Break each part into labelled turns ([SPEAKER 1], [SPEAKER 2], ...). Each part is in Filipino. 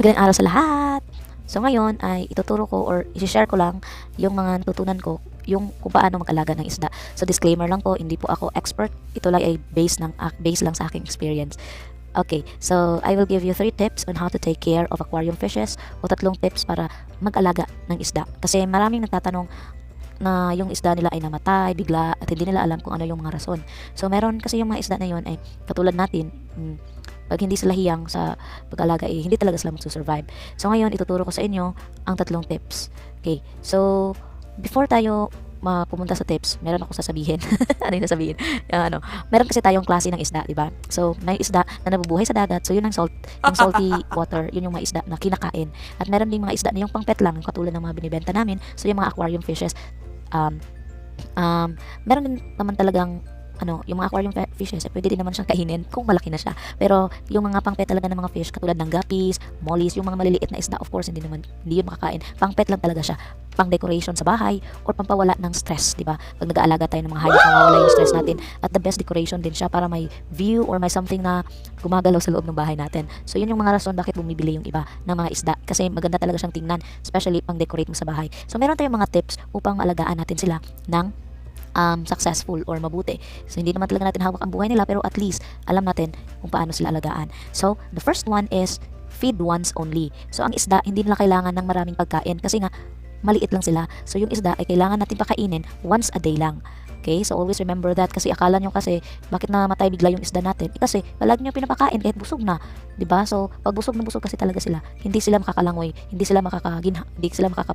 [SPEAKER 1] Magandang araw sa lahat! So ngayon ay ituturo ko or i-share ko lang yung mga natutunan ko yung kung paano mag-alaga ng isda. So disclaimer lang po, hindi po ako expert. Ito lang ay based, ng, based lang sa aking experience. Okay, so I will give you three tips on how to take care of aquarium fishes o tatlong tips para mag-alaga ng isda. Kasi maraming nagtatanong na yung isda nila ay namatay bigla at hindi nila alam kung ano yung mga rason. So meron kasi yung mga isda na yun ay katulad natin, mm, pag hindi sila hiyang sa pag-alaga eh, hindi talaga sila magsusurvive. So ngayon, ituturo ko sa inyo ang tatlong tips. Okay, so before tayo mapumunta sa tips, meron ako sasabihin. ano yung sasabihin? Yung ano, meron kasi tayong klase ng isda, di ba? So, may isda na nabubuhay sa dagat. So, yun ang salt, yung salty water, yun yung mga isda na kinakain. At meron din mga isda na yung pangpet lang, katulad ng mga binibenta namin. So, yung mga aquarium fishes, um, um, meron din naman talagang ano, yung mga aquarium fishes, eh, pwede din naman siyang kainin kung malaki na siya. Pero yung mga pangpet talaga ng mga fish, katulad ng guppies, mollies, yung mga maliliit na isda, of course, hindi naman, hindi yun makakain. Pangpet lang talaga siya. Pang decoration sa bahay or pampawala ng stress, di ba? Pag nag-aalaga tayo ng mga hayop, mawawala yung stress natin. At the best decoration din siya para may view or may something na gumagalaw sa loob ng bahay natin. So yun yung mga rason bakit bumibili yung iba ng mga isda. Kasi maganda talaga siyang tingnan, especially pang decorate mo sa bahay. So meron tayong mga tips upang maalagaan natin sila ng um, successful or mabuti. So, hindi naman talaga natin hawak ang buhay nila, pero at least alam natin kung paano sila alagaan. So, the first one is feed once only. So, ang isda, hindi nila kailangan ng maraming pagkain kasi nga, maliit lang sila. So, yung isda ay kailangan natin pakainin once a day lang. Okay, so always remember that kasi akala nyo kasi bakit namatay bigla yung isda natin? Eh, kasi palagi nyo pinapakain kahit busog na, 'di ba? So pag busog na busog kasi talaga sila, hindi sila makakalangoy, hindi sila makakaginha, hindi sila makaka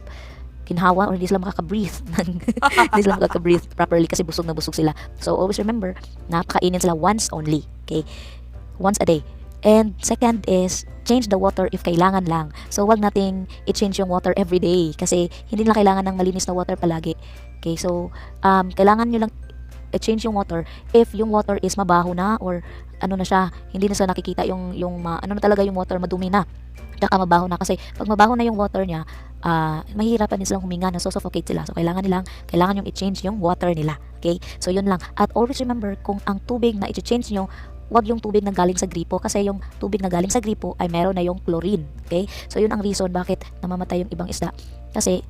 [SPEAKER 1] ginhawa or hindi sila makaka-breathe. hindi sila makaka-breathe properly kasi busog na busog sila. So always remember na pakainin sila once only. Okay? Once a day. And second is change the water if kailangan lang. So wag nating i-change yung water every day kasi hindi na kailangan ng malinis na water palagi. Okay? So um kailangan nyo lang i-change yung water if yung water is mabaho na or ano na siya, hindi na sa nakikita yung yung ma, ano na talaga yung water madumi na. Tsaka mabaho na kasi pag mabaho na yung water niya, ah mahihirapan din silang huminga, na suffocate sila. So kailangan nilang kailangan yung i-change yung water nila. Okay? So yun lang. At always remember kung ang tubig na i-change nyo wag yung tubig na galing sa gripo kasi yung tubig na galing sa gripo ay meron na yung chlorine. Okay? So yun ang reason bakit namamatay yung ibang isda. Kasi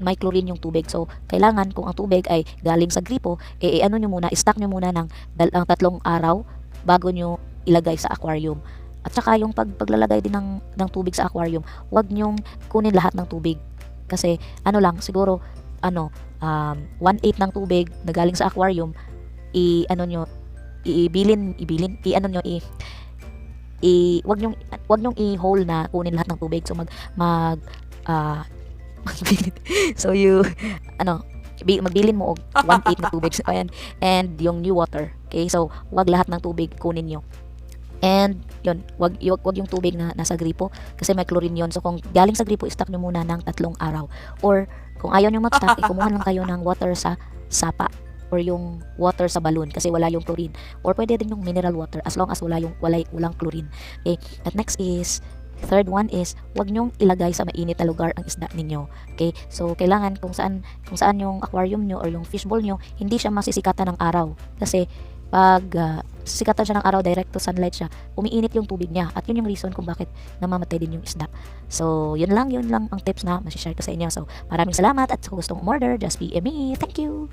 [SPEAKER 1] may chlorine yung tubig. So, kailangan kung ang tubig ay galing sa gripo, eh, eh, ano nyo muna, stock nyo muna ng ang tatlong araw bago nyo ilagay sa aquarium. At saka yung pag, paglalagay din ng, ng tubig sa aquarium, wag nyong kunin lahat ng tubig. Kasi ano lang, siguro, ano, um, 1/8 ng tubig na galing sa aquarium, i, ano nyo, ibilin, ibilin, i, ano nyo, i, i, wag nyong, wag nyong i-hole na kunin lahat ng tubig. So, mag, mag, magbilin. so, you, ano, bi- magbilin mo og 1/8 na tubig. So, ayan. And yung new water. Okay? So, wag lahat ng tubig kunin nyo. And yun, wag, wag, wag yung tubig na nasa gripo kasi may chlorine yun. So kung galing sa gripo, stock nyo muna ng tatlong araw. Or kung ayaw nyo mag-stock, eh, kumuha lang kayo ng water sa sapa or yung water sa balloon kasi wala yung chlorine. Or pwede din yung mineral water as long as wala yung wala, walang chlorine. Okay? At next is Third one is, wag nyong ilagay sa mainit na lugar ang isda ninyo. Okay? So, kailangan kung saan, kung saan yung aquarium nyo or yung fishbowl nyo, hindi siya masisikatan ng araw. Kasi, pag uh, sisikatan siya ng araw, direct to sunlight siya, umiinit yung tubig niya. At yun yung reason kung bakit namamatay din yung isda. So, yun lang, yun lang ang tips na masishare ko sa inyo. So, maraming salamat at kung gustong umorder, just PM me. Thank you!